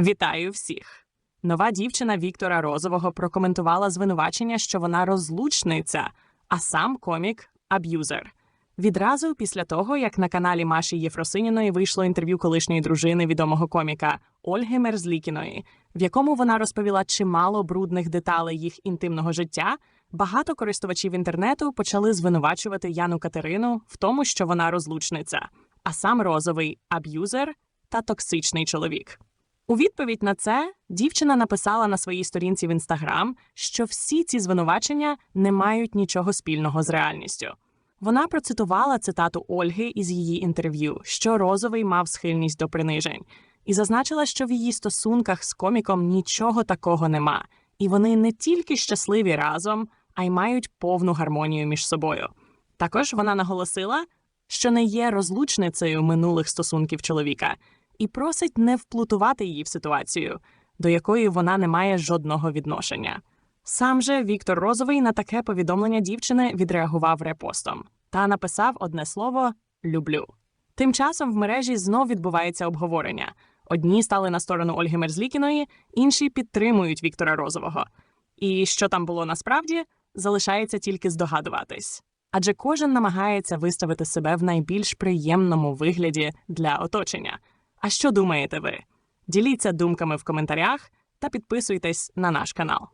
Вітаю всіх! Нова дівчина Віктора Розового прокоментувала звинувачення, що вона розлучниця, а сам комік аб'юзер. Відразу після того, як на каналі Маші Єфросиніної вийшло інтерв'ю колишньої дружини відомого коміка Ольги Мерзлікіної, в якому вона розповіла чимало брудних деталей їх інтимного життя, багато користувачів інтернету почали звинувачувати Яну Катерину в тому, що вона розлучниця, а сам розовий аб'юзер та токсичний чоловік. У відповідь на це дівчина написала на своїй сторінці в інстаграм, що всі ці звинувачення не мають нічого спільного з реальністю. Вона процитувала цитату Ольги із її інтерв'ю, що розовий мав схильність до принижень, і зазначила, що в її стосунках з коміком нічого такого нема, і вони не тільки щасливі разом, а й мають повну гармонію між собою. Також вона наголосила, що не є розлучницею минулих стосунків чоловіка, і просить не вплутувати її в ситуацію, до якої вона не має жодного відношення. Сам же Віктор Розовий на таке повідомлення дівчини відреагував репостом та написав одне слово люблю. Тим часом в мережі знов відбувається обговорення. Одні стали на сторону Ольги Мерзлікіної, інші підтримують Віктора Розового. І що там було насправді, залишається тільки здогадуватись. Адже кожен намагається виставити себе в найбільш приємному вигляді для оточення. А що думаєте ви? Діліться думками в коментарях та підписуйтесь на наш канал.